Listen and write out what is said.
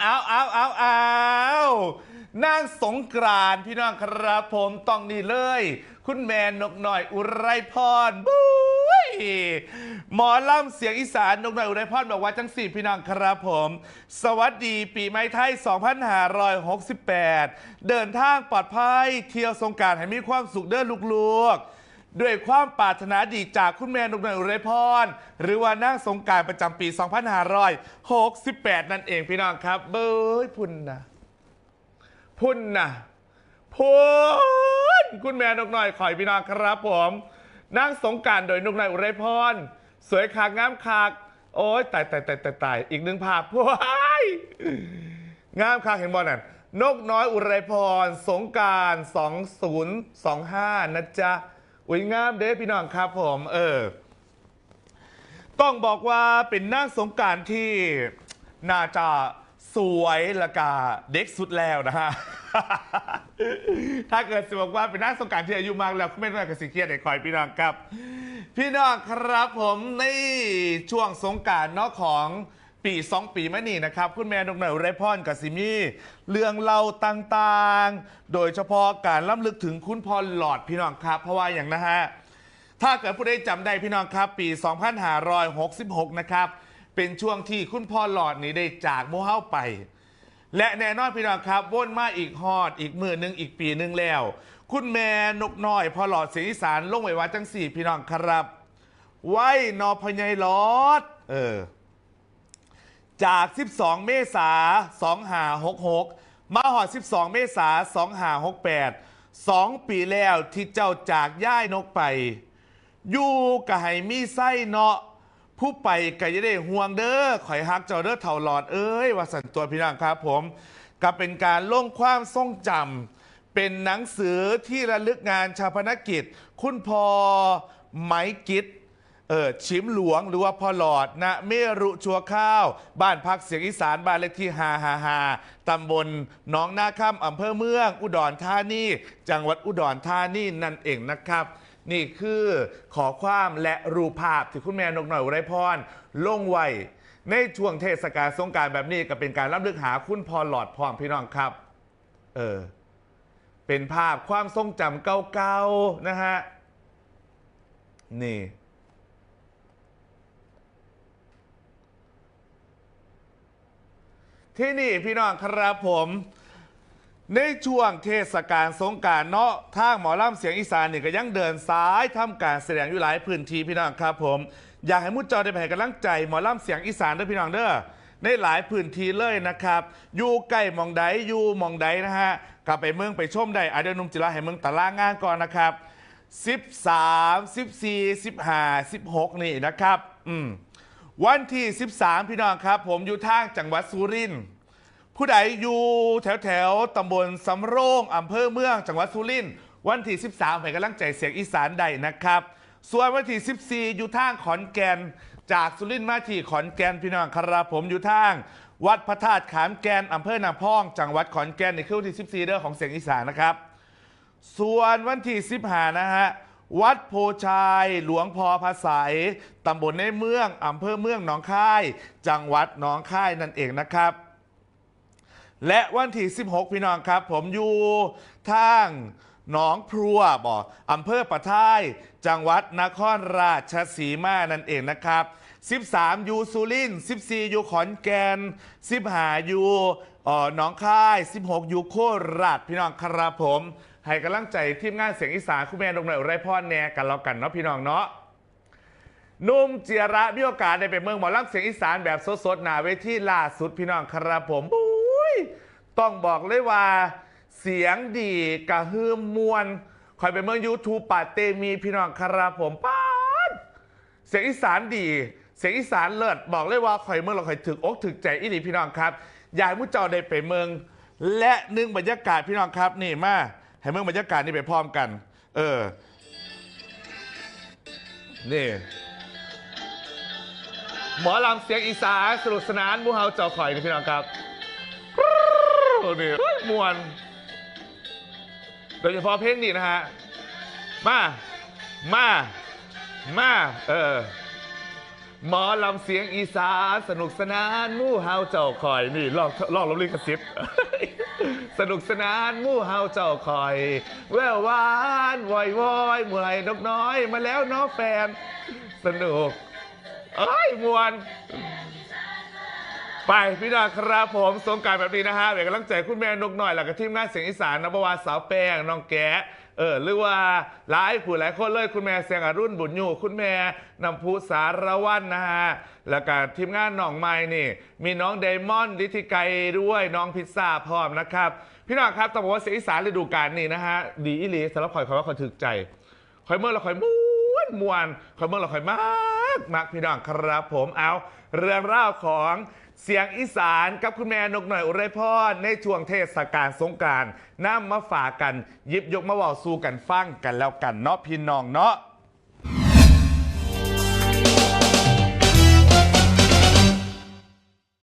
เอาเอาเอาเอานางสงกรานต์พี่น้องครับผมต้องนี่เลย คุณแมนนกหน่อยอุไรพรบุ้ยหมอล่ำเสียงอีสานนกหน่อยอุไรพรบอกว่าจังสี่พี่น้องครับผม สวัสดีปีใหม่ไทย 2568 เดินทางปลอดภัย เที่ยวสงกรารให้มีความสุขเด้อลูกๆ ด้วยความปรารถนาดีจากคุณแม่นกหน่อยอุไรพร หรือว่านั่งสงกรารประจำปี 2568 นั่นเองพี่น้องครับ เบ้ยพุ่นนะพุ่นนะพุ่นคุณแม่นกหน่อยขอยพี่น้องครับผมนั่งสงกรารโดยนกหน่อยอุไรพร สวยขากงามขาก โอ้ยตายตายตายตายตายอีกหนึ่งภาพว้ายงามขากเห็นบอลน่ะนกน้อยอุไรพร สงกราร 2025 นะจ๊ะ อุ้ยงามเด้พี่น้องครับผม เออ ต้องบอกว่าเป็นนางสงการที่น่าจะสวยละกาเด็กสุดแล้วนะฮะ ถ้าเกิดสบอกว่าเป็นนางสงการที่อายุมากแล้วไม่ต้องกับสิเครียดไอ้คอยพี่น้องครับ พี่น้องครับผมในช่วงสงการนอกของ ปีสองปีมานี่นะครับ คุณแม่นกหน่อยไรพรกับซิมี่เรื่องเล่าต่างๆ โดยเฉพาะการล้ำลึกถึงคุณพรหลอดพี่น้องครับ เพราะว่าอย่างนะฮะ ถ้าเกิดผู้ใดจำได้พี่น้องครับ ปี 2566 นะครับ เป็นช่วงที่คุณพ่อหลอดนี้ได้จากโมเฮาไป และแน่นอนพี่น้องครับวนมาอีกฮอดอีกมือหนึ่งอีกปีหนึ่งแล้ว คุณแม่นกน้อยพอหลอดเสียงอีสานลงไว้ว่าจังสี่พี่น้องครับไว้นอพญายหลอด เออ จาก 12 เมษา2566 มาหอด 12 เมษา2568 2 ปีแล้วที่เจ้าจากย่ายนกไป อยู่กะให้มีไส้เนาะผู้ไปก็จะได้ห่วงเด้อข่อยฮักเจ้าเด้อเท่าหลอดเอ้ยว่าสันตัวพี่น้องครับผมก็เป็นการล่งความทรงจำเป็นหนังสือที่ระลึกงานชาพนกิจ คุณพอไหมกิจ เออชิมหลวงหรือว่าพ่อหลอดนะเมรุชัวข้าว บ้านพักเสียงอีสานบ้านเลขที่5 5 5ตำบลหนองนาค่ำอำเภอเมือง อุดรธานีจังหวัดอุดรธานีนั่นเองนะครับ นี่คือขอความและรูปภาพที่คุณแม่นกหน่อยอุไรพรลงไว้ในช่วงเทศกาลสงการแบบนี้ก็เป็นการรับลึกหาคุณพอหลอดพร้อมพี่น้องครับ เออ เป็นภาพความทรงจำเก่าๆนะฮะ นี่ ที่นี่พี่น้องครับผม ในช่วงเทศกาลสงกรารเนาะทางหมอลำเสียงอีสานนี่ก็ยังเดินซ้ายทำการแสดงอยู่หลายพื้นที่พี่น้องครับผม อยากให้มุดจอได้ไปให้กำลังใจหมอลำเสียงอีสานด้วยพี่น้องเด้อในหลายพื้นที่เลยนะครับ อยู่ใกล้หมองใดอยู่หมองใดนะฮะกลับไปเมืองไปชมได้อาเดยวหนุ่มจิระให้เมืองตารางงานก่อนนะครับ 13 14 15 16 นี่นะครับ อืม วันที่ 13 พี่น้องครับ ผมอยู่ทางจังหวัดสุรินทร์ผู้ใดอยู่แถวแถวตำบลสำโรงอำเภอเมือง จังหวัดสุรินทร์วันที่ 13ให้กำลังใจเสียงอีสานได้นะครับ ส่วนวันที่ 14 อยู่ทางขอนแก่น จากสุรินทร์มาที่ขอนแก่นพี่น้องครับผมอยู่ทางวัดพระธาตุขามแก่นอำเภอนาพอง จังหวัดขอนแก่นในคืนวันที่ 14เดือนของเสียงอีสานนะครับ ส่วนวันที่ 15 นะฮะ วัดโพชัยหลวงพอพระไสยตำบลในเมืองอำเภอเมืองหนองคาย จังหวัดหนองคายนั่นเองนะครับ และวันที่ 16 พี่น้องครับ ผมอยู่ทางหนองพรัวบ่ออำเภอปะท้าย จังหวัดนครราชสีมานั่นเองนะครับ 13 อยู่สุรินทร์14 อยู่ขอนแก่น15 อยู่หนองคาย 16 อยู่โคราชพี่น้องครับผม ให้กำลังใจทีมงานเสียงอีสานคุณแม่ดงหน่อยไรพ่อแน่กันแล้วกันเนาะพี่น้องเนาะนุ่มเจียระมีโอกาสได้ไปเมืองหมอลำเสียงอีสานแบบสดๆหนาเวทีล่าสุดพี่น้องครับผมอุ้ยต้องบอกเลยว่า เสียงดีกระหืมมวนคอยไปเมือง YouTube ปาเตมีพี่น้องครับผมป้าดเสียงอีสานดี เสียงอีสานเลิศบอกเลยว่าคอยเมืองเราคอยถึกอกถึกใจอีหลีพี่น้องครับยากให้มุเจ้าได้ไปเมือง และนึ่งบรรยากาศพี่น้องครับนี่มา ให้เมื่อบรรยากาศนี่ไปพร้อมกัน เออ นี่ หมอลำเสียงอีสานสนุกสนานมูเฮาเจ้าข่อยนี่พี่น้องครับนี่มวน โดยเฉพาะเพลงนี้นะฮะ มา มา มา เออหมอลำเสียงอีสานสนุกสนานมู่เฮาเจ้าคอย นี่ลอกลอกลบลิขสิบ สนุกสนานมู่เฮาเจ้าคอย แววหวานวอยวอยเมื่อยนกน้อย มาแล้วน้องแฟน สนุก เอ้ยมวน ไปพี่ดาครับผมสงกรารแบบนี้นะฮะเดี๋ยวกำลังใจคุณแม่นกหน่อยหลักกับทีมงานเสียงอีสานนบวาสาวแป้งน้องแกะ เออหรือว่าหลายผู้หลายคนเลยคุณแม่เสียงอรุ่นบุญอยู่ คุณแม่นำภูสารวันนะฮะแล้วก็ทีมงานหนองไม้นี่ มีน้องเดมอนลิธิไกรด้วยน้องพิซซ่าพร้อมนะครับ พี่น้องครับต้องบอกว่าเสียงอีสานฤดูกาลนี้นะฮะดีอีหลีสำหรับคอยคอยว่าคอยถึกใจคอยเมื่อเราคอยม้วนมวนคอยเมื่อเราคอยมากมากพี่น้องครับผมเอาเรื่องเล่าวของ เสียงอีสานกับคุณแม่นกหน่อยอุไรพรในช่วงเทศกาลสงกรารนำมาฝากกันหยิบยกมาว่าสู่กันฟังกันแล้วกันเนาะพี่น้องเนาะ